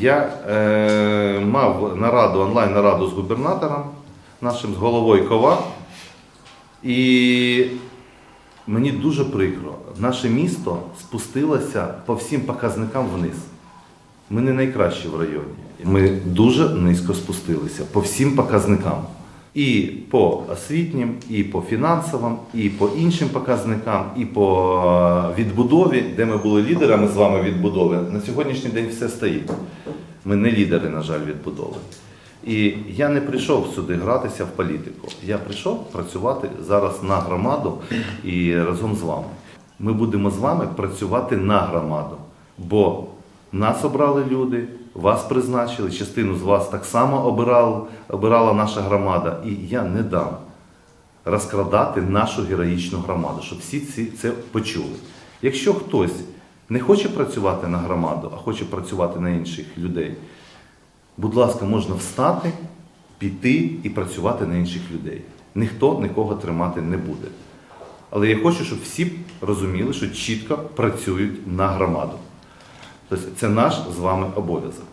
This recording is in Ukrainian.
Я е, мав нараду, онлайн-нараду з губернатором, нашим з головою Кова. І мені дуже прикро, наше місто спустилося по всім показникам вниз. Ми не найкращі в районі. Ми дуже низько спустилися по всім показникам. І по освітнім, і по фінансовим, і по іншим показникам, і по е, відбудові, де ми були лідерами з вами відбудови. На сьогоднішній день все стоїть. Ми не лідери, на жаль, відбудови. І я не прийшов сюди гратися в політику. Я прийшов працювати зараз на громаду і разом з вами. Ми будемо з вами працювати на громаду, бо нас обрали люди, вас призначили, частину з вас так само обирала, обирала наша громада. І я не дам розкрадати нашу героїчну громаду, щоб всі ці це почули. Якщо хтось не хоче працювати на громаду, а хоче працювати на інших людей, будь ласка, можна встати, піти і працювати на інших людей. Ніхто нікого тримати не буде. Але я хочу, щоб всі розуміли, що чітко працюють на громаду. Тобто це наш з вами обов'язок.